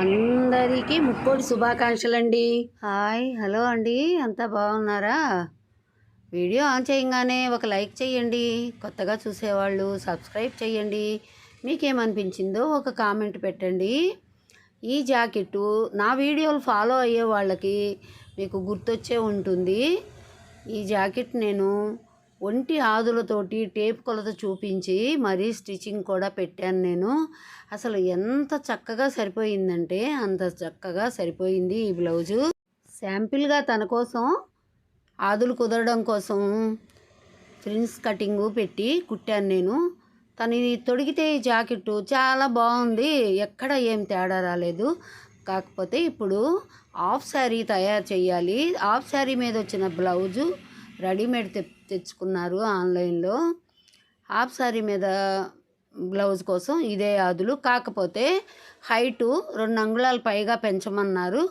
అందరికీ ముక్కోటి శుభాకాంక్షలు అండి హాయ్ హలో అండి. అంతా బాగున్నారా? వీడియో ఆన్ చేయగానే ఒక లైక్ చేయండి. కొత్తగా చూసేవాళ్ళు సబ్స్క్రైబ్ చేయండి. మీకేమనిపించిందో ఒక కామెంట్ పెట్టండి. ఈ జాకెట్టు నా వీడియోలు ఫాలో అయ్యే వాళ్ళకి మీకు గుర్తొచ్చే ఉంటుంది. ఈ జాకెట్ నేను ఒంటి ఆదులతోటి టేప్ కొలత చూపించి మరీ స్టిచ్చింగ్ కూడా పెట్టాను నేను. అసలు ఎంత చక్కగా సరిపోయిందంటే అంత చక్కగా సరిపోయింది ఈ బ్లౌజు. శాంపిల్గా తన కోసం ఆదులు కుదరడం కోసం ఫ్రిన్స్ కటింగు పెట్టి కుట్టాను నేను. తను ఇది తొడిగితే ఈ జాకెట్టు చాలా బాగుంది ఎక్కడ ఏం తేడా రాలేదు. కాకపోతే ఇప్పుడు హాఫ్ శారీ తయారు చేయాలి. హాఫ్ శారీ మీద వచ్చిన బ్లౌజు రెడీమేడ్ తె తెచ్చుకున్నారు ఆన్లైన్లో. హాఫ్ శారీ మీద బ్లౌజ్ కోసం ఇదే ఆదులు కాకపోతే హైటు రెండు అంగుళాలు పైగా పెంచమన్నారు.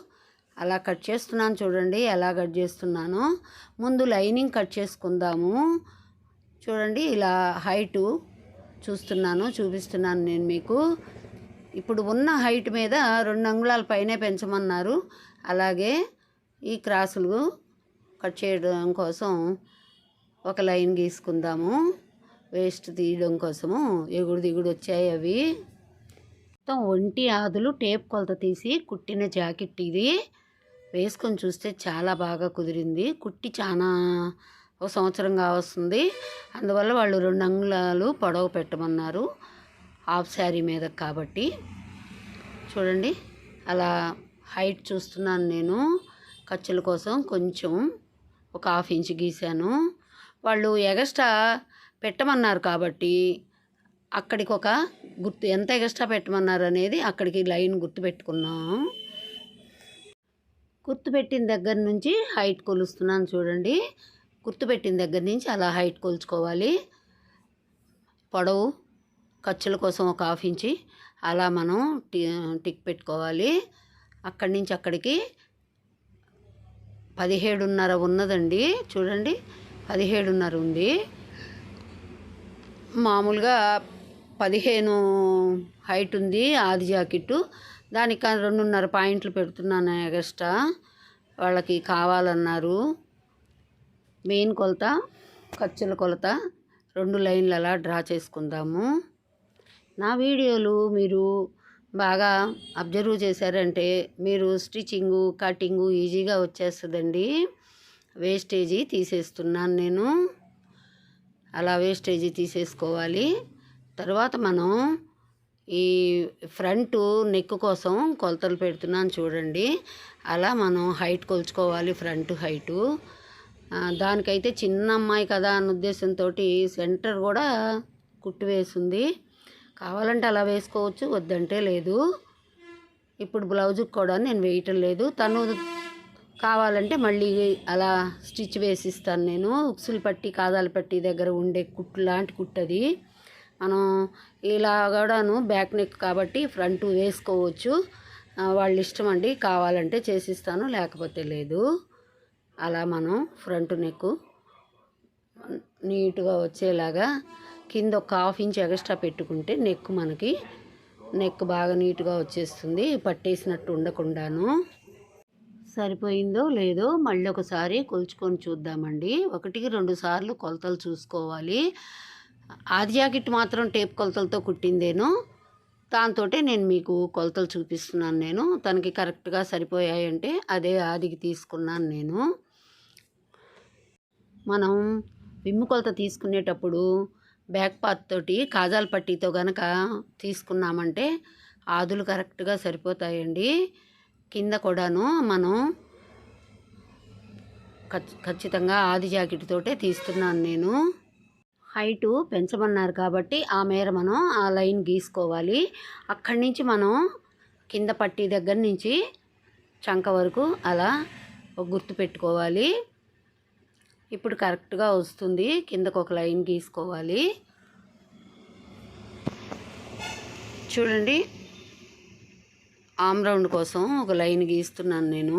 అలా కట్ చేస్తున్నాను చూడండి ఎలా కట్ చేస్తున్నానో. ముందు లైనింగ్ కట్ చేసుకుందాము. చూడండి ఇలా హైటు చూస్తున్నాను చూపిస్తున్నాను నేను మీకు. ఇప్పుడు ఉన్న హైట్ మీద రెండు అంగుళాల పైనే పెంచమన్నారు. అలాగే ఈ క్రాసులు కట్ చేయడం కోసం ఒక లైన్ గీసుకుందాము. వేస్ట్ తీయడం కోసము ఎగుడు దిగుడు వచ్చాయి అవి. మొత్తం ఒంటి ఆదులు టేప్ కొలత తీసి కుట్టిన జాకెట్ ఇది. వేసుకొని చూస్తే చాలా బాగా కుదిరింది. కుట్టి చాలా ఒక సంవత్సరంగా వస్తుంది అందువల్ల వాళ్ళు రెండు అంగుళాలు పొడవు పెట్టమన్నారు. హాఫ్ శారీ మీద కాబట్టి. చూడండి అలా హైట్ చూస్తున్నాను నేను. ఖర్చుల కోసం కొంచెం ఒక హాఫ్ ఇంచ్ గీశాను. వాళ్ళు ఎగస్ట్రా పెట్టమన్నారు కాబట్టి అక్కడికి ఒక గుర్తు ఎంత ఎగస్ట్రా పెట్టమన్నారు అనేది అక్కడికి లైన్ గుర్తు పెట్టుకున్నాం. దగ్గర నుంచి హైట్ కొలుస్తున్నాను చూడండి. గుర్తుపెట్టిన దగ్గర నుంచి అలా హైట్ కొలుచుకోవాలి. పొడవు ఖర్చుల కోసం ఒక హాఫ్ ఇంచి అలా మనం టి టిక్ పెట్టుకోవాలి. అక్కడి నుంచి అక్కడికి పదిహేడున్నర ఉన్నదండి. చూడండి. పదిహేడున్నర ఉంది. మామూలుగా పదిహేను హైట్ ఉంది ఆది జాకెట్టు. దానికి రెండున్నర పాయింట్లు పెడుతున్నాను ఎగస్ట్రా. వాళ్ళకి కావాలన్నారు. మెయిన్ కొలత ఖర్చుల కొలత రెండు లైన్లు అలా డ్రా చేసుకుందాము. నా వీడియోలు మీరు బాగా అబ్జర్వ్ చేశారంటే మీరు స్టిచ్చింగు కటింగు ఈజీగా వచ్చేస్తుందండి. వేస్టేజీ తీసేస్తున్నాను నేను. అలా వేస్టేజీ తీసేసుకోవాలి. తర్వాత మనం ఈ ఫ్రంట్ నెక్ కోసం కొలతలు పెడుతున్నాను చూడండి. అలా మనం హైట్ కొలుచుకోవాలి ఫ్రంట్ హైటు. దానికైతే చిన్న అమ్మాయి కదా అన్న ఉద్దేశంతో సెంటర్ కూడా కుట్టు వేసింది. కావాలంటే అలా వేసుకోవచ్చు వద్దంటే లేదు. ఇప్పుడు బ్లౌజుకి కూడా నేను వేయటం లేదు. తను కావాలంటే మళ్ళీ అలా స్టిచ్ వేసిస్తాను నేను. ఉక్సులు పట్టి కాదాల పట్టి దగ్గర ఉండే కుట్టు లాంటి కుట్టది మనం ఇలా కూడాను బ్యాక్ నెక్ కాబట్టి ఫ్రంట్ వేసుకోవచ్చు. వాళ్ళ ఇష్టం అండి. కావాలంటే చేసిస్తాను లేకపోతే లేదు. అలా మనం ఫ్రంట్ నెక్ నీట్గా వచ్చేలాగా కింద ఒక హాఫ్ ఇంచ్ ఎక్స్ట్రా పెట్టుకుంటే నెక్ మనకి నెక్ బాగా నీట్గా వచ్చేస్తుంది. పట్టేసినట్టు ఉండకుండాను. సరిపోయిందో లేదో మళ్ళీ ఒకసారి కొలుచుకొని చూద్దామండి. ఒకటికి రెండు సార్లు కొలతలు చూసుకోవాలి. ఆది జాకెట్ మాత్రం టేప్ కొలతలతో కుట్టిందేను దాంతో నేను మీకు కొలతలు చూపిస్తున్నాను నేను. తనకి కరెక్ట్గా సరిపోయాయంటే అదే ఆదికి తీసుకున్నాను నేను. మనం విమ్ము కొలత తీసుకునేటప్పుడు బ్యాక్ పార్ట్ తోటి కాజాల పట్టీతో కనుక తీసుకున్నామంటే ఆదులు కరెక్ట్గా సరిపోతాయండి. కింద కూడాను మనం ఖచ్చితంగా ఆది జాకెట్ తోటే తీస్తున్నాను నేను. హైటు పెంచమన్నారు కాబట్టి ఆ మేర మనం ఆ లైన్ గీసుకోవాలి. అక్కడి నుంచి మనం కింద పట్టీ దగ్గర నుంచి చంక వరకు అలా గుర్తు పెట్టుకోవాలి. ఇప్పుడు కరెక్ట్గా వస్తుంది. కిందకు ఒక లైన్ గీసుకోవాలి. చూడండి. ఆమ్ రౌండ్ కోసం ఒక లైన్ గీస్తున్నాను నేను.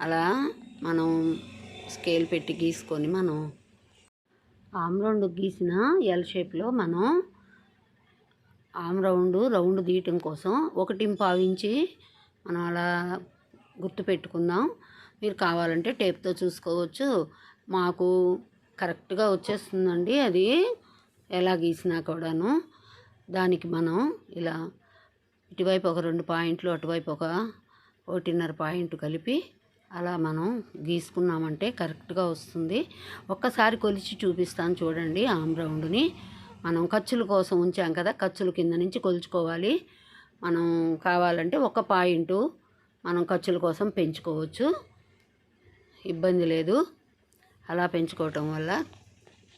అలా మనం స్కేల్ పెట్టి గీసుకొని మనం ఆమ్ రౌండ్ గీసిన ఎల్ షేప్లో మనం ఆమ్ రౌండ్ రౌండ్ గీయటం కోసం ఒకటి పావించి మనం అలా గుర్తు పెట్టుకుందాం. మీరు కావాలంటే టేప్తో చూసుకోవచ్చు. మాకు కరెక్ట్గా వచ్చేస్తుందండి. అది ఎలా గీసినా కూడాను. దానికి మనం ఇలా ఇటువైపు ఒక రెండు పాయింట్లు అటువైపు ఒక ఒకటిన్నర పాయింట్ కలిపి అలా మనం గీసుకున్నామంటే కరెక్ట్గా వస్తుంది. ఒక్కసారి కొలిచి చూపిస్తాను చూడండి ఆమ్ రౌండ్ని. మనం ఖర్చుల కోసం ఉంచాం కదా ఖర్చుల కింద నుంచి కొలుచుకోవాలి. మనం కావాలంటే ఒక పాయింట్ మనం ఖర్చుల కోసం పెంచుకోవచ్చు. ఇబ్బంది లేదు. అలా పెంచుకోవటం వల్ల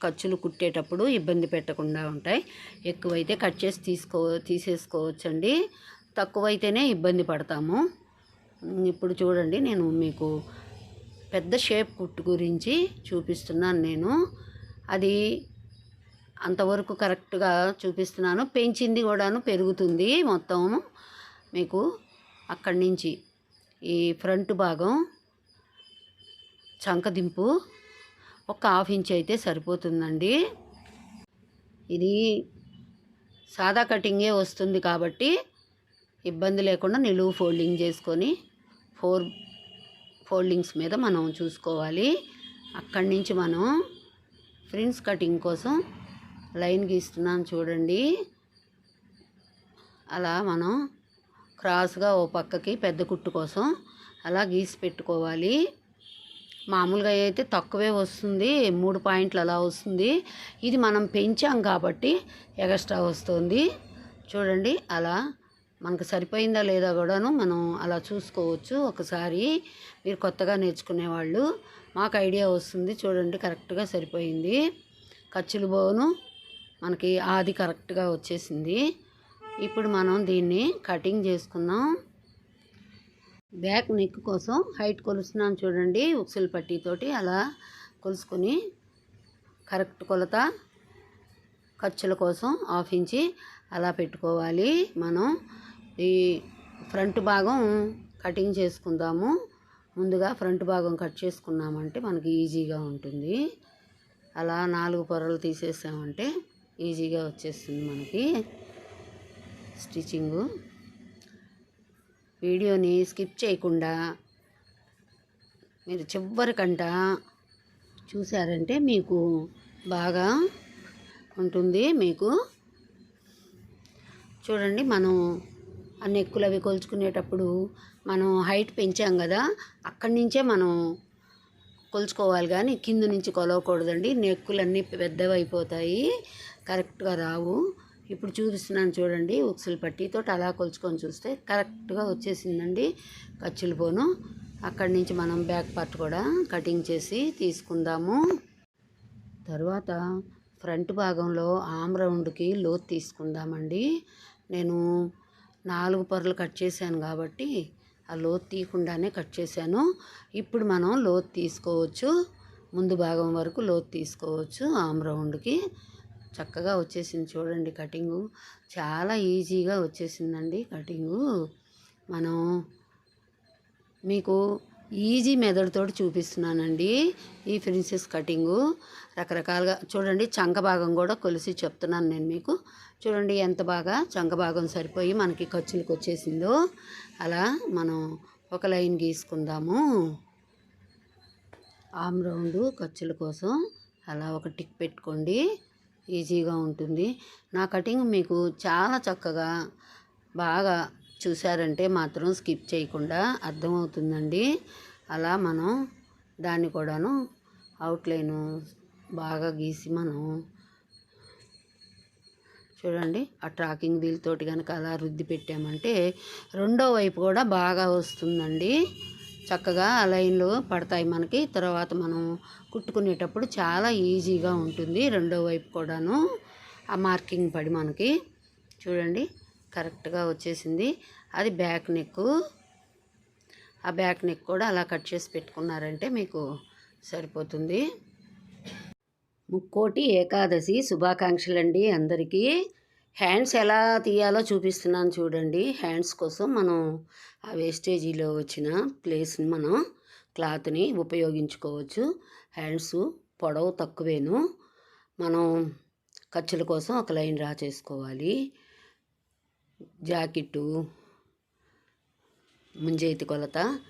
ఖర్చులు కుట్టేటప్పుడు ఇబ్బంది పెట్టకుండా ఉంటాయి. ఎక్కువైతే కట్ చేసి తీసుకో తీసేసుకోవచ్చండి. తక్కువైతేనే ఇబ్బంది పడతాము. ఇప్పుడు చూడండి నేను మీకు పెద్ద షేప్ కుట్టు గురించి చూపిస్తున్నాను నేను. అది అంతవరకు కరెక్ట్గా చూపిస్తున్నాను. పెంచింది కూడాను పెరుగుతుంది మొత్తం. మీకు అక్కడి నుంచి ఈ ఫ్రంట్ భాగం చంకదింపు ఒక హాఫ్ ఇంచ్ అయితే సరిపోతుందండి. ఇది సాదా కటింగే వస్తుంది కాబట్టి ఇబ్బంది లేకుండా నిలువు ఫోల్డింగ్ చేసుకొని ఫోర్ ఫోల్డింగ్స్ మీద మనం చూసుకోవాలి. అక్కడి నుంచి మనం ఫ్రిన్స్ కటింగ్ కోసం లైన్ గీస్తున్నాం చూడండి. అలా మనం క్రాస్గా ఓ పక్కకి పెద్ద కుట్టు కోసం అలా గీసి పెట్టుకోవాలి. మామూలుగా అయితే తక్కువే వస్తుంది. మూడు పాయింట్లు అలా వస్తుంది. ఇది మనం పెంచాం కాబట్టి ఎక్స్ట్రా వస్తుంది. చూడండి అలా మనకు సరిపోయిందా లేదా కూడాను మనం అలా చూసుకోవచ్చు. ఒకసారి మీరు కొత్తగా నేర్చుకునే వాళ్ళు మాకు ఐడియా వస్తుంది. చూడండి కరెక్ట్గా సరిపోయింది. ఖర్చులు బోను మనకి ఆది కరెక్ట్గా వచ్చేసింది. ఇప్పుడు మనం దీన్ని కటింగ్ చేసుకుందాం. బ్యాక్ నెక్ కోసం హైట్ కొలుస్తున్నాను చూడండి ఉక్సుల పట్టీతోటి అలా కొలుసుకొని కరెక్ట్ కొలత ఖర్చుల కోసం హాఫ్ ఇంచి అలా పెట్టుకోవాలి. మనం ఈ ఫ్రంట్ భాగం కటింగ్ చేసుకుందాము. ముందుగా ఫ్రంట్ భాగం కట్ చేసుకున్నామంటే మనకి ఈజీగా ఉంటుంది. అలా నాలుగు పొరలు తీసేసామంటే ఈజీగా వచ్చేస్తుంది మనకి స్టిచ్చింగు. వీడియోని స్కిప్ చేయకుండా మీరు చివరికంట చూసారంటే మీకు బాగా ఉంటుంది మీకు. చూడండి మనం ఆ నెక్కులు అవి కొలుచుకునేటప్పుడు మనం హైట్ పెంచాం కదా అక్కడి నుంచే మనం కొలుచుకోవాలి కానీ కింద నుంచి కొలవకూడదండి. నెక్కులన్నీ పెద్దవి అయిపోతాయి కరెక్ట్గా రావు. ఇప్పుడు చూపిస్తున్నాను చూడండి ఉక్సులు పట్టీతో అలా కొలుచుకొని చూస్తే కరెక్ట్గా వచ్చేసిందండి ఖర్చులు పోను అక్కడి నుంచి మనం బ్యాక్ పార్ట్ కూడా కటింగ్ చేసి తీసుకుందాము. తర్వాత ఫ్రంట్ భాగంలో ఆమ్ రౌండ్కి లోత్ తీసుకుందామండి. నేను నాలుగు పొరలు కట్ చేశాను కాబట్టి ఆ లోత్ తీయకుండానే కట్ చేశాను. ఇప్పుడు మనం లోత్ తీసుకోవచ్చు. ముందు భాగం వరకు లోత్ తీసుకోవచ్చు ఆమ్ రౌండ్కి. చక్కగా వచ్చేసింది చూడండి కటింగు. చాలా ఈజీగా వచ్చేసిందండి కటింగు. మనం మీకు ఈజీ మెదడుతో చూపిస్తున్నానండి ఈ ప్రిన్సెస్ కటింగు. రకరకాలుగా చూడండి చంక భాగం కూడా కొలిసి చెప్తున్నాను నేను మీకు. చూడండి ఎంత బాగా చంక భాగం సరిపోయి మనకి ఖర్చులకు వచ్చేసిందో. అలా మనం ఒక లైన్ గీసుకుందాము. ఆమ్ రౌండ్ ఖర్చుల కోసం అలా ఒక టిక్ పెట్టుకోండి. ఈజీగా ఉంటుంది. నా కటింగ్ మీకు చాలా చక్కగా బాగా చూసారంటే మాత్రం స్కిప్ చేయకుండా అర్థమవుతుందండి. అలా మనం దాన్ని కూడాను అవుట్లైను బాగా గీసి మనం చూడండి ఆ ట్రాకింగ్ వీల్ తోటి కనుక అలా రుద్ది పెట్టామంటే రెండో వైపు కూడా బాగా వస్తుందండి. చక్కగా లైన్లు పడతాయి మనకి. తర్వాత మనం కుట్టుకునేటప్పుడు చాలా ఈజీగా ఉంటుంది రెండో వైపు కూడాను. ఆ మార్కింగ్ పడి మనకి చూడండి కరెక్ట్గా వచ్చేసింది. అది బ్యాక్ నెక్ ఆ బ్యాక్ నెక్ కూడా అలా కట్ చేసి పెట్టుకున్నారంటే మీకు సరిపోతుంది. ముక్కోటి ఏకాదశి శుభాకాంక్షలు అండి అందరికీ. హ్యాండ్స్ ఎలా తీయాలో చూపిస్తున్నాను చూడండి. హ్యాండ్స్ కోసం మనం ఆ వేస్టేజీలో వచ్చిన ప్లేస్ని మనం క్లాత్ని ఉపయోగించుకోవచ్చు. హ్యాండ్స్ పొడవు తక్కువేను. మనం ఖర్చుల కోసం ఒక లైన్ డ్రా చేసుకోవాలి. జాకెట్టు ముంజేతి కొలత.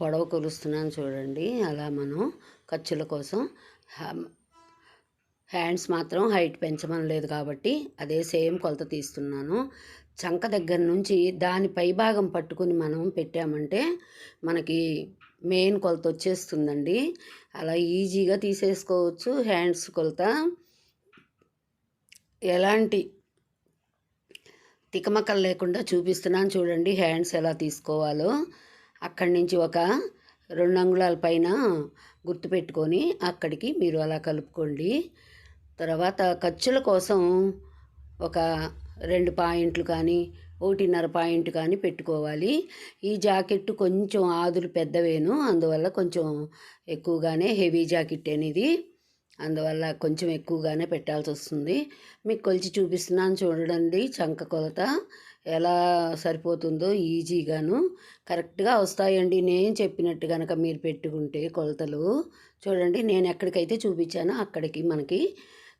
పొడవు కొలుస్తున్నాను చూడండి. అలా మనం ఖర్చుల కోసం హ్యాండ్స్ మాత్రం హైట్ పెంచమని లేదు కాబట్టి అదే సేమ్ కొలత తీస్తున్నాను. చంక దగ్గర నుంచి దాని పై భాగం పట్టుకుని మనం పెట్టామంటే మనకి మెయిన్ కొలత వచ్చేస్తుందండి. అలా ఈజీగా తీసేసుకోవచ్చు హ్యాండ్స్ కొలత. ఎలాంటి తికమకలు లేకుండా చూపిస్తున్నాను చూడండి హ్యాండ్స్ ఎలా తీసుకోవాలో. అక్కడి నుంచి ఒక రెండు అంగుళాల పైన గుర్తుపెట్టుకొని అక్కడికి మీరు అలా కలుపుకోండి. తర్వాత ఖర్చుల కోసం ఒక రెండు పాయింట్లు కానీ ఒకటిన్నర పాయింట్ కానీ పెట్టుకోవాలి. ఈ జాకెట్ కొంచెం ఆదులు పెద్దవేను. అందువల్ల కొంచెం ఎక్కువగానే హెవీ జాకెట్ అనేది. అందువల్ల కొంచెం ఎక్కువగానే పెట్టాల్సి వస్తుంది. మీకు కొలిచి చూపిస్తున్నాను చూడండి. చంక కొలత ఎలా సరిపోతుందో ఈజీగాను. కరెక్ట్గా వస్తాయండి. నేను చెప్పినట్టు కనుక మీరు పెట్టుకుంటే కొలతలు. చూడండి నేను ఎక్కడికైతే చూపించానో అక్కడికి మనకి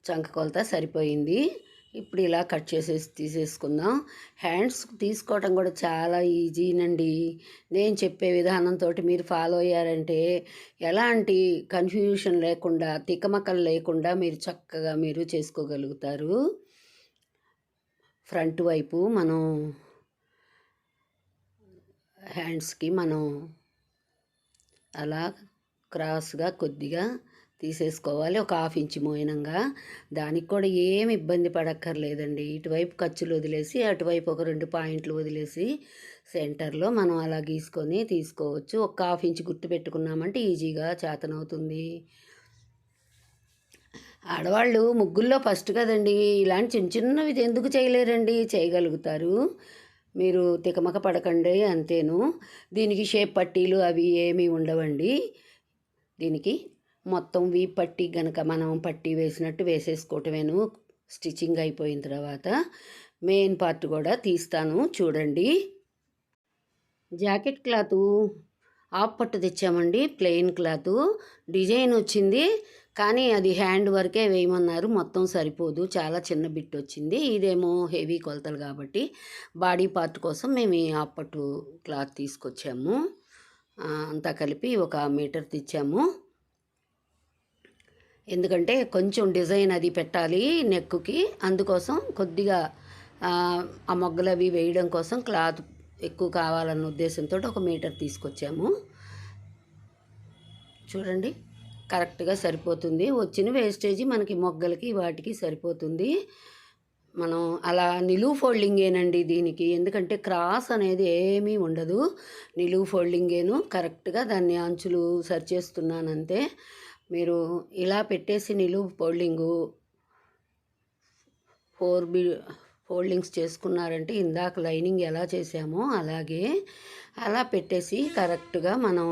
చంక కొలత సరిపోయింది. ఇప్పుడు ఇలా కట్ చేసేసి తీసేసుకుందాం. హ్యాండ్స్ తీసుకోవటం కూడా చాలా ఈజీనండి. నేను చెప్పే విధానంతో మీరు ఫాలో అయ్యారంటే ఎలాంటి కన్ఫ్యూషన్ లేకుండా తికమకలు లేకుండా మీరు చక్కగా మీరు చేసుకోగలుగుతారు. ఫ్రంట్ వైపు మనం హ్యాండ్స్కి మనం అలా క్రాస్గా కొద్దిగా తీసేసుకోవాలి. ఒక హాఫ్ ఇంచ్ మోయినంగా. దానికి కూడా ఏమి ఇబ్బంది పడక్కర్లేదండి. ఇటువైపు ఖర్చులు వదిలేసి అటువైపు ఒక రెండు పాయింట్లు వదిలేసి సెంటర్లో మనం అలా గీసుకొని తీసుకోవచ్చు. ఒక హాఫ్ ఇంచ్ గుర్తు పెట్టుకున్నామంటే ఈజీగా చేతనవుతుంది. ఆడవాళ్ళు ముగ్గుల్లో ఫస్ట్ కదండి. ఇలాంటి చిన్న చిన్నవి ఎందుకు చేయలేరండి? చేయగలుగుతారు. మీరు తికమక పడకండి అంతేను. దీనికి షేప్ పట్టీలు అవి ఏమీ ఉండవండి. దీనికి మొత్తం వీ పట్టి గనక మనం పట్టి వేసినట్టు వేసేసుకోవటమేను. స్టిచ్చింగ్ అయిపోయిన తర్వాత మెయిన్ పార్ట్ కూడా తీస్తాను. చూడండి. జాకెట్ క్లాత్ ఆఫ్ పట్టు తెచ్చామండి. Plain cloth. డిజైన్ వచ్చింది. కానీ అది హ్యాండ్ వర్కే వేయమన్నారు. మొత్తం సరిపోదు. చాలా చిన్న బిట్ వచ్చింది. ఇదేమో హెవీ కొలతలు కాబట్టి బాడీ పార్ట్ కోసం మేము ఈ ఆఫ్ పట్టు క్లాత్ తీసుకొచ్చాము. అంతా కలిపి ఒక మీటర్ తెచ్చాము. ఎందుకంటే కొంచెం డిజైన్ అది పెట్టాలి నెక్కుకి. అందుకోసం కొద్దిగా ఆ, మొగ్గలు అవి వేయడం కోసం క్లాత్ ఎక్కువ కావాలన్న ఉద్దేశంతో ఒక మీటర్ తీసుకొచ్చాము. చూడండి కరెక్ట్గా సరిపోతుంది. వచ్చిన వేస్టేజ్ మనకి మొగ్గలకి వాటికి సరిపోతుంది. మనం అలా నిలువు ఫోల్డింగేనండి దీనికి. ఎందుకంటే క్రాస్ అనేది ఏమీ ఉండదు. నిలువు ఫోల్డింగేను. కరెక్ట్గా దాన్ని అంచులు సరి చేస్తున్నానంతే మీరు ఇలా పెట్టేసి నిలువు ఫోల్డింగు ఫోర్ బి ఫోల్డింగ్స్ చేసుకున్నారంటే ఇందాక లైనింగ్ ఎలా చేసామో అలాగే అలా పెట్టేసి కరెక్ట్గా మనం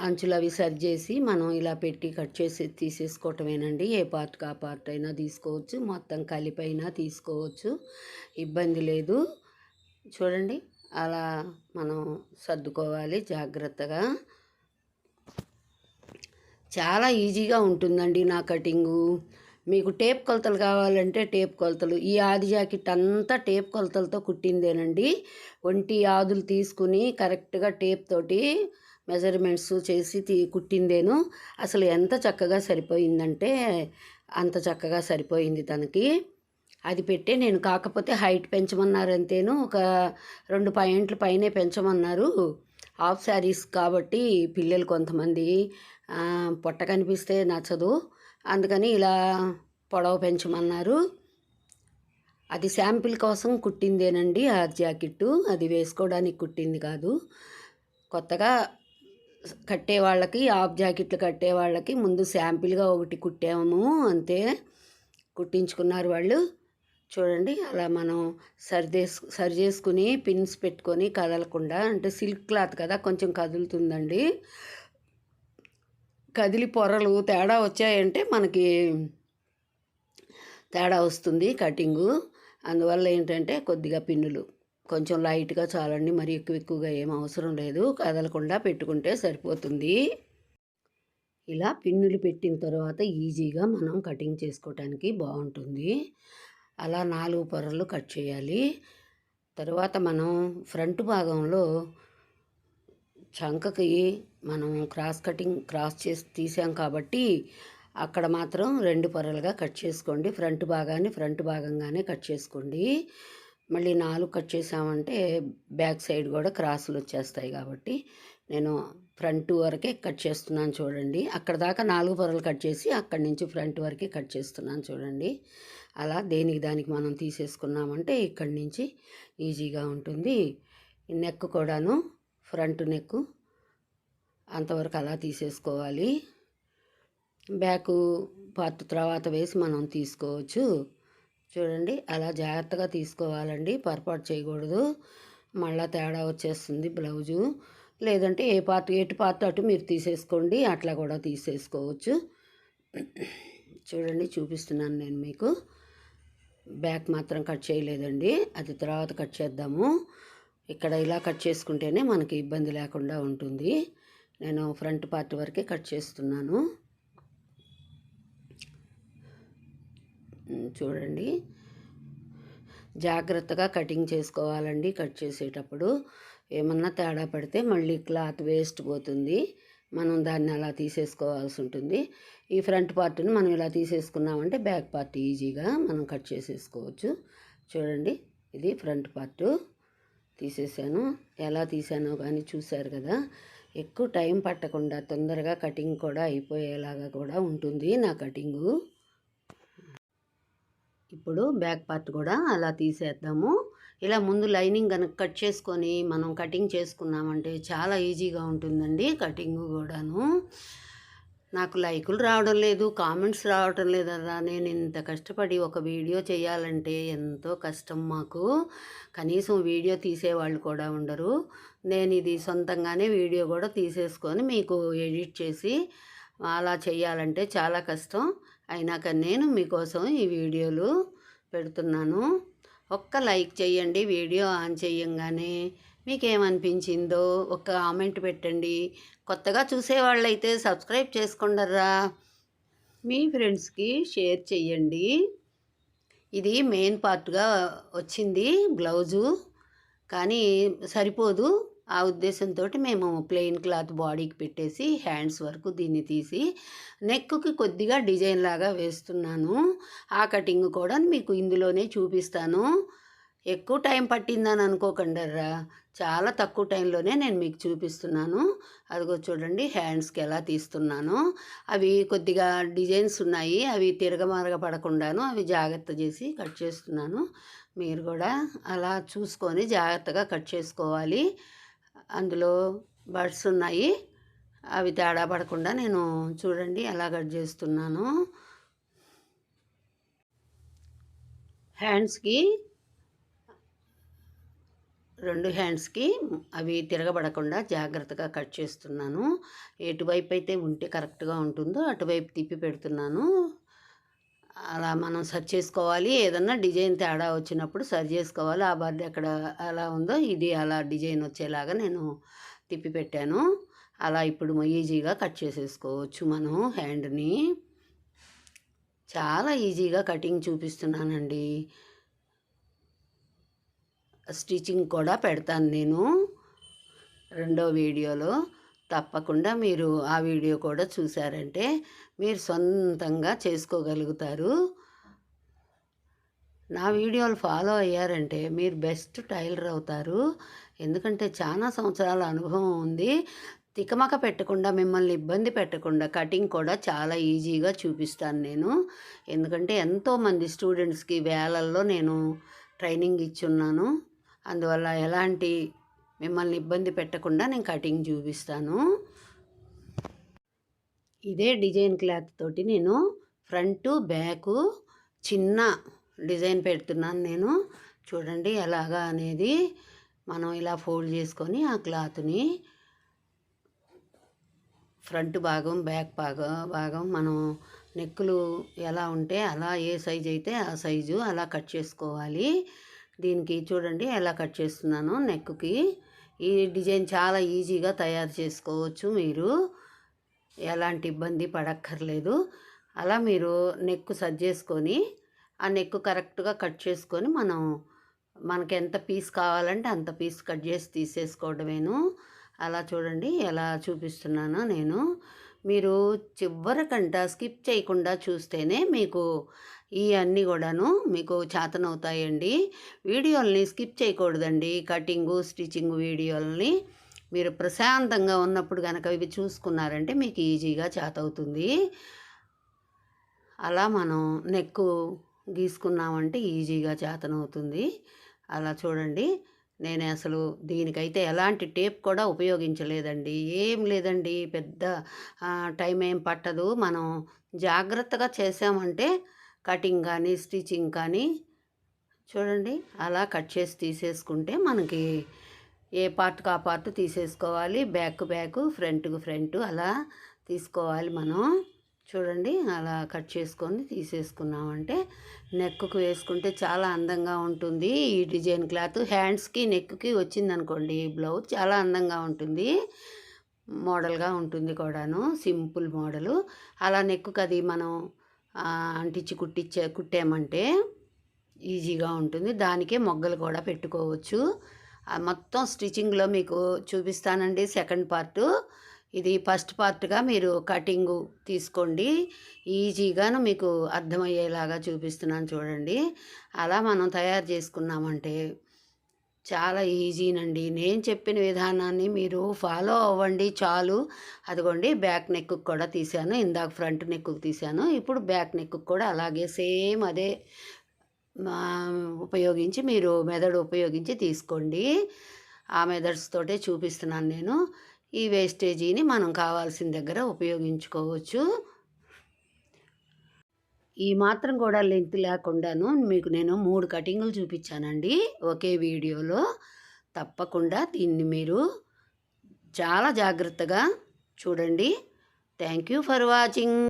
అంచులు అవి సరి చేసి మనం ఇలా పెట్టి కట్ చేసి తీసేసుకోవటమేనండి. ఏ పార్ట్ ఆ పార్ట్ అయినా తీసుకోవచ్చు మొత్తం కలిపైనా తీసుకోవచ్చు ఇబ్బంది లేదు. చూడండి అలా మనం సర్దుకోవాలి జాగ్రత్తగా. చాలా ఈజీగా ఉంటుందండి నా కటింగు. మీకు టేప్ కొలతలు కావాలంటే టేప్ కొలతలు. ఈ ఆది జాకెట్ అంతా టేప్ కొలతలతో కుట్టిందేనండి. ఒంటి ఆదులు తీసుకుని కరెక్ట్గా టేప్ తోటి మెజర్మెంట్స్ చేసి తీ కుట్టిందేను. అసలు ఎంత చక్కగా సరిపోయిందంటే అంత చక్కగా సరిపోయింది తనకి. అది పెట్టే నేను కాకపోతే హైట్ పెంచమన్నారు అంతేను. ఒక రెండు పాయింట్లు పైనే పెంచమన్నారు. హాఫ్ శారీస్ కాబట్టి పిల్లలు కొంతమంది పొట్ట కనిపిస్తే నచ్చదు. అందుకని ఇలా పొడవ పెంచమన్నారు. అది శాంపిల్ కోసం కుట్టిందేనండి ఆ జాకెట్టు. అది వేసుకోవడానికి కుట్టింది కాదు. కొత్తగా కట్టే వాళ్ళకి హాఫ్ జాకెట్లు కట్టే వాళ్ళకి ముందు శాంపిల్గా ఒకటి కుట్టాము. అంతే. కుట్టించుకున్నారు వాళ్ళు. చూడండి అలా మనం సరిదేసు సరి చేసుకుని పిన్స్ పెట్టుకొని కదలకుండా అంటే సిల్క్ క్లాత్ కదా కొంచెం కదులుతుందండి. కదిలి పొరలు తేడా వచ్చాయంటే మనకి తేడా వస్తుంది కటింగు అందువల్ల ఏంటంటే కొద్దిగా పిన్నులు కొంచెం లైట్గా చాలండి మరి ఎక్కువ ఎక్కువగా ఏం అవసరం లేదు. కదలకుండా పెట్టుకుంటే సరిపోతుంది. ఇలా పిన్నులు పెట్టిన తర్వాత ఈజీగా మనం కటింగ్ చేసుకోవటానికి బాగుంటుంది. అలా నాలుగు పొరలు కట్ చేయాలి. తర్వాత మనం ఫ్రంట్ భాగంలో చంకకి మనం క్రాస్ కటింగ్ క్రాస్ చేసి తీసాం కాబట్టి అక్కడ మాత్రం రెండు పొరలుగా కట్ చేసుకోండి. ఫ్రంట్ భాగాన్ని ఫ్రంట్ భాగంగానే కట్ చేసుకోండి. మళ్ళీ నాలుగు కట్ చేసామంటే బ్యాక్ సైడ్ కూడా క్రాసులు వచ్చేస్తాయి కాబట్టి నేను ఫ్రంట్ వరకే కట్ చేస్తున్నాను చూడండి. అక్కడ దాకా నాలుగు పొరలు కట్ చేసి అక్కడి నుంచి ఫ్రంట్ వరకే కట్ చేస్తున్నాను చూడండి. అలా దేనికి దానికి మనం తీసేసుకున్నామంటే ఇక్కడి నుంచి ఈజీగా ఉంటుంది. నెక్ కూడాను ఫ్రంట్ నెక్ అంతవరకు అలా తీసేసుకోవాలి. బ్యాక్ పార్ట్ తర్వాత వేసి మనం తీసుకోవచ్చు. చూడండి అలా జాగ్రత్తగా తీసుకోవాలండి. పొరపాటు చేయకూడదు. మళ్ళా తేడా వచ్చేస్తుంది బ్లౌజు. లేదంటే ఏ పార్ట్ ఎటు పార్ట్ అటు మీరు తీసేసుకోండి అట్లా కూడా తీసేసుకోవచ్చు. చూడండి చూపిస్తున్నాను నేను మీకు. బ్యాక్ మాత్రం కట్ చేయలేదండి. అది తర్వాత కట్ చేద్దాము. ఇక్కడ ఇలా కట్ చేసుకుంటేనే మనకి ఇబ్బంది లేకుండా ఉంటుంది. నేను ఫ్రంట్ పార్ట్ వరకే కట్ చేస్తున్నాను. చూడండి. జాగ్రత్తగా కటింగ్ చేసుకోవాలండి కట్ చేసేటప్పుడు. ఏమన్నా తేడా పడితే మళ్ళీ క్లాత్ వేస్ట్ పోతుంది. మనం దాన్ని అలా తీసేసుకోవాల్సి ఉంటుంది. ఈ ఫ్రంట్ పార్ట్ని మనం ఇలా తీసేసుకున్నామంటే బ్యాక్ పార్ట్ ఈజీగా మనం కట్ చేసేసుకోవచ్చు. చూడండి ఇది ఫ్రంట్ పార్ట్ తీసేసాను. ఎలా తీసానో కానీ చూశారు కదా ఎక్కువ టైం పట్టకుండా తొందరగా కటింగ్ కూడా అయిపోయేలాగా కూడా ఉంటుంది నా కటింగు. ఇప్పుడు బ్యాక్ పార్ట్ కూడా అలా తీసేద్దాము. ఇలా ముందు లైనింగ్ కనుక కట్ చేసుకొని మనం కటింగ్ చేసుకున్నామంటే చాలా ఈజీగా ఉంటుందండి కటింగ్ కూడాను. నాకు లైకులు రావడం లేదు కామెంట్స్ రావడం లేదరా. నేను ఇంత కష్టపడి ఒక వీడియో చేయాలంటే ఎంతో కష్టం మాకు. కనీసం వీడియో తీసేవాళ్ళు కూడా ఉండరు. నేను ఇది సొంతంగానే వీడియో కూడా తీసేసుకొని మీకు ఎడిట్ చేసి అలా చేయాలంటే చాలా కష్టం. అయినాక నేను మీకోసం ఈ వీడియోలు పెడుతున్నాను. ఒక్క లైక్ చేయండి వీడియో ఆన్ చేయంగానే మీకేమనిపించిందో ఒక కామెంట్ పెట్టండి. కొత్తగా చూసేవాళ్ళైతే సబ్స్క్రైబ్ చేసుకుండర్రా. మీ ఫ్రెండ్స్కి షేర్ చెయ్యండి. ఇది మెయిన్ పార్ట్గా వచ్చింది బ్లౌజు. కానీ సరిపోదు. ఆ ఉద్దేశంతో మేము ప్లెయిన్ క్లాత్ బాడీకి పెట్టేసి హ్యాండ్స్ వరకు దీన్ని తీసి నెక్కి కొద్దిగా డిజైన్ లాగా వేస్తున్నాను. ఆ కటింగ్ కూడా మీకు ఇందులోనే చూపిస్తాను. ఎక్కువ టైం పట్టిందని అనుకోకండర్రా. చాలా తక్కువ టైంలోనే నేను మీకు చూపిస్తున్నాను. అదిగో చూడండి హ్యాండ్స్కి ఎలా తీస్తున్నాను. అవి కొద్దిగా డిజైన్స్ ఉన్నాయి అవి తిరగమరగ పడకుండాను అవి జాగ్రత్త చేసి కట్ చేస్తున్నాను. మీరు కూడా అలా చూసుకొని జాగ్రత్తగా కట్ చేసుకోవాలి. అందులో బర్డ్స్ ఉన్నాయి అవి తేడా పడకుండా నేను చూడండి ఎలా కట్ చేస్తున్నాను. హ్యాండ్స్కి రెండు హ్యాండ్స్కి అవి తిరగబడకుండా జాగ్రత్తగా కట్ చేస్తున్నాను. ఎటువైపు అయితే ఉంటే కరెక్ట్గా ఉంటుందో అటువైపు తిప్పి పెడుతున్నాను. అలా మనం సర్చ్ చేసుకోవాలి. ఏదన్నా డిజైన్ తేడా వచ్చినప్పుడు సర్చ్ చేసుకోవాలి. ఆ బర్డ్ ఎక్కడ అలా ఉందో ఇది అలా డిజైన్ వచ్చేలాగా నేను తిప్పి పెట్టాను. అలా ఇప్పుడు ఈజీగా కట్ చేసేసుకోవచ్చు మనం హ్యాండ్ని. చాలా ఈజీగా కటింగ్ చూపిస్తున్నానండి. స్టిచ్చింగ్ కూడా పెడతాను నేను. రెండో వీడియోలో తప్పకుండా మీరు ఆ వీడియో కూడా చూసారంటే మీరు సొంతంగా చేసుకోగలుగుతారు. నా వీడియోలు ఫాలో అయ్యారంటే మీరు బెస్ట్ టైలర్ అవుతారు. ఎందుకంటే చాలా సంవత్సరాల అనుభవం ఉంది. తికమక పెట్టకుండా మిమ్మల్ని ఇబ్బంది పెట్టకుండా కటింగ్ కూడా చాలా ఈజీగా చూపిస్తాను నేను. ఎందుకంటే ఎంతోమంది స్టూడెంట్స్కి వేలల్లో నేను ట్రైనింగ్ ఇచ్చున్నాను. అందువల్ల ఎలాంటి మిమ్మల్ని ఇబ్బంది పెట్టకుండా నేను కటింగ్ చూపిస్తాను. ఇదే డిజైన్ క్లాత్ తోటి నేను ఫ్రంట్ బ్యాకు చిన్న డిజైన్ పెడుతున్నాను నేను. చూడండి ఎలాగా అనేది మనం ఇలా ఫోల్డ్ చేసుకొని ఆ క్లాత్ని ఫ్రంట్ భాగం బ్యాక్ భాగం భాగం మనం నెక్కులు ఎలా ఉంటే అలా ఏ సైజు అయితే ఆ సైజు అలా కట్ చేసుకోవాలి. దీనికి చూడండి ఎలా కట్ చేస్తున్నాను నెక్కి ఈ డిజైన్ చాలా ఈజీగా తయారు చేసుకోవచ్చు మీరు. ఎలాంటి ఇబ్బంది పడక్కర్లేదు. అలా మీరు నెక్ సర్జ్ చేసుకొని ఆ నెక్ కరెక్ట్గా కట్ చేసుకొని మనం మనకి ఎంత పీస్ కావాలంటే అంత పీస్ కట్ చేసి తీసేసుకోవడమేను. అలా చూడండి ఎలా చూపిస్తున్నానో నేను. మీరు చివరికంట స్కిప్ చేయకుండా చూస్తేనే మీకు ఈ అన్నీ కూడాను మీకు చేతనవుతాయండి. వీడియోల్ని స్కిప్ చేయకూడదండి. కటింగు స్టిచ్చింగ్ వీడియోలని మీరు ప్రశాంతంగా ఉన్నప్పుడు కనుక ఇవి చూసుకున్నారంటే మీకు ఈజీగా చేతవుతుంది. అలా మనం నెక్కు గీసుకున్నామంటే ఈజీగా చేతనవుతుంది. అలా చూడండి. నేను అసలు దీనికైతే ఎలాంటి టేప్ కూడా ఉపయోగించలేదండి. ఏం లేదండి. పెద్ద టైం ఏం పట్టదు. మనం జాగ్రత్తగా చేసామంటే కటింగ్ కానీ స్టిచ్చింగ్ కానీ చూడండి అలా కట్ చేసి తీసేసుకుంటే మనకి ఏ పార్ట్కి ఆ పార్ట్ తీసేసుకోవాలి. బ్యాక్ బ్యాక్ ఫ్రంట్కు ఫ్రంట్ అలా తీసుకోవాలి మనం. చూడండి అలా కట్ చేసుకొని తీసేసుకున్నామంటే నెక్కు వేసుకుంటే చాలా అందంగా ఉంటుంది. ఈ డిజైన్ క్లాత్ హ్యాండ్స్కి నెక్కి వచ్చిందనుకోండి బ్లౌజ్ చాలా అందంగా ఉంటుంది. మోడల్గా ఉంటుంది కూడాను సింపుల్ మోడలు. అలా నెక్కుకి అది మనం అంటించి కుట్టించే కుట్టామంటే ఈజీగా ఉంటుంది. దానికే మొగ్గలు కూడా పెట్టుకోవచ్చు. మొత్తం స్టిచ్చింగ్లో మీకు చూపిస్తానండి సెకండ్ పార్టు. ఇది ఫస్ట్ పార్ట్గా మీరు కటింగ్ తీసుకోండి. ఈజీగాను మీకు అర్థమయ్యేలాగా చూపిస్తున్నాను చూడండి. అలా మనం తయారు చేసుకున్నామంటే చాలా ఈజీనండి. నేను చెప్పిన విధానాన్ని మీరు ఫాలో అవ్వండి చాలు. అదిగోండి బ్యాక్ నెక్కు కూడా తీశాను. ఇందాక ఫ్రంట్ నెక్కు తీశాను. ఇప్పుడు బ్యాక్ నెక్కు కూడా అలాగే సేమ్ అదే ఉపయోగించి మీరు మెదడు ఉపయోగించి తీసుకోండి. ఆ మెథడ్స్ తోటే చూపిస్తున్నాను నేను. ఈ వేస్టేజీని మనం కావాల్సిన దగ్గర ఉపయోగించుకోవచ్చు. ఈ మాత్రం కూడా లెంత్ లేకుండాను మీకు నేను మూడు కటింగులు చూపించానండి ఒకే వీడియోలో. తప్పకుండా దీన్ని మీరు చాలా జాగ్రత్తగా చూడండి. Thank you for watching.